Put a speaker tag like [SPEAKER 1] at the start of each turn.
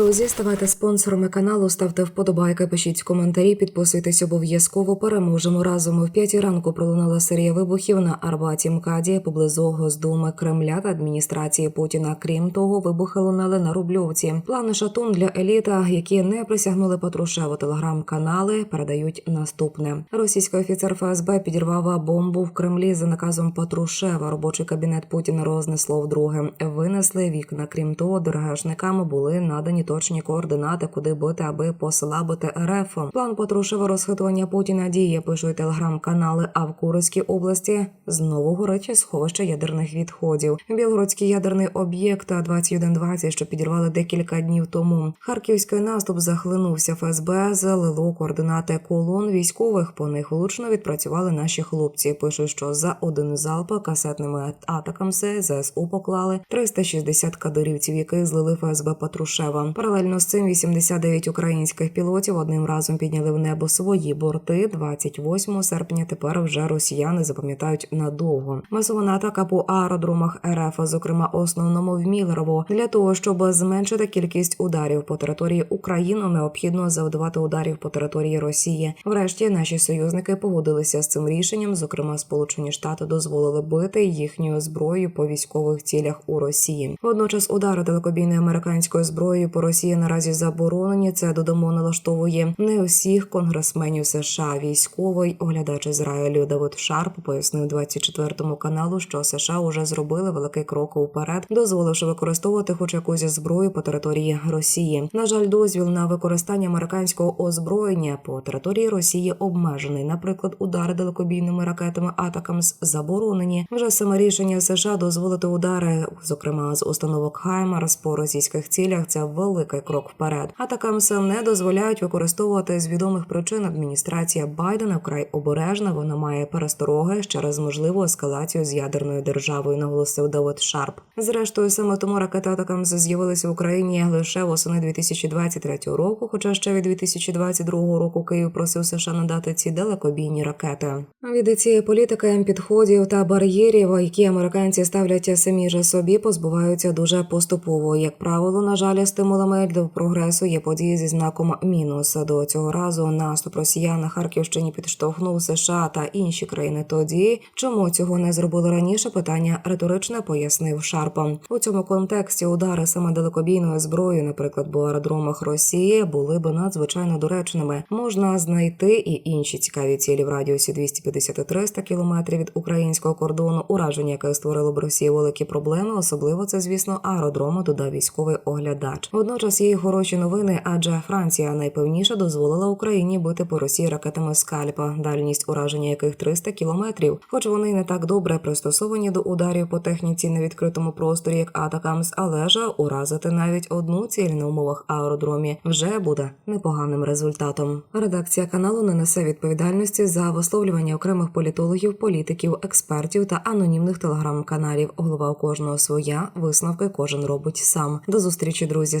[SPEAKER 1] Друзі, ставайте спонсорами каналу, ставте вподобайки, пишіть коментарі, підписуйтесь обов'язково. Переможемо разом. В п'ятій ранку пролунала серія вибухів на Арбаті МКАДі поблизу Госдуми Кремля та адміністрації Путіна. Крім того, вибухи лунали на Рубльовці. Плани шатун для еліта, які не присягнули Патрушеву телеграм-канали, передають наступне. Російський офіцер ФСБ підірвав бомбу в Кремлі за наказом Патрушева. Робочий кабінет Путіна рознесло вдруге. Винесли вікна. Крім того, ДРГшникам були надані точні координати, куди бити, аби послабити РФ. План Патрушева розхитування Путіна діє. Пишуть телеграм-канали. А в Курській області знову горить сховище ядерних відходів. Білгородський ядерний об'єкт 2120, що підірвали декілька днів тому. Харківський наступ захлинувся. ФСБ залило координати колон військових. По них влучно відпрацювали наші хлопці. Пишуть, що за один залп касетними атаками ЗСУ поклали 360 кадирівців, яких злили ФСБ Патрушева. Паралельно з цим 89 українських пілотів одним разом підняли в небо свої борти. 28 серпня тепер вже росіяни запам'ятають надовго. Масована атака по аеродромах РФ, зокрема основному в Мілерово, для того, щоб зменшити кількість ударів по території України, необхідно завдавати ударів по території Росії. Врешті наші союзники погодилися з цим рішенням. Зокрема, Сполучені Штати дозволили бити їхньою зброєю по військових цілях у Росії. Водночас удари далекобійної американської зброї по Росії наразі заборонені. Це додому налаштовує не усіх конгресменів США. Військовий оглядач Ізраїлю Давид Шарп пояснив 24 каналу, що США уже зробили великий крок уперед, дозволивши використовувати хоч якусь зброю по території Росії. На жаль, дозвіл на використання американського озброєння по території Росії обмежений. Наприклад, удари далекобійними ракетами Атакамс заборонені. Вже саме рішення США дозволити удари, зокрема з установок Хаймарс по російських цілях. Це великий крок вперед. Атакамс не дозволяють використовувати з відомих причин. Адміністрація Байдена вкрай обережна. Вона має перестороги через можливу ескалацію з ядерною державою. Наголосив Давид Шарп. Зрештою, саме тому ракети Атакамс з'явилися в Україні лише восени 2023 року. Хоча ще від 2022 року Київ просив США надати ці далекобійні ракети. Від цієї політики підходів та бар'єрів, які американці ставлять самі ж собі, позбуваються дуже поступово. Як правило, на жаль, стимулами до прогресу є події зі знаком мінус. До цього разу наступ росіян на Харківщині підштовхнув США та інші країни. Тоді чому цього не зробили раніше? Питання риторичне пояснив Шарпа. У цьому контексті удари саме далекобійною зброєю, наприклад, по аеродромах Росії, були б надзвичайно доречними. Можна знайти і інші цікаві цілі в радіусі 250-300 кілометрів від українського кордону, ураження яких створило б Росії великі проблеми. Особливо це, звісно, аеродроми додав військовий оглядач. Водночас є й хороші новини, адже Франція найпевніше дозволила Україні бити по Росії ракетами скальпа, дальність ураження яких 300 кілометрів. Хоч вони не так добре пристосовані до ударів по техніці на відкритому просторі, як Атакамс, але ж уразити навіть одну ціль на умовах аеродромі вже буде непоганим результатом. Редакція каналу не несе відповідальності за висловлювання окремих політологів, політиків, експертів та анонімних телеграм-каналів. Голова у кожного своя висновки кожен робить сам. До зустрічі, друзі.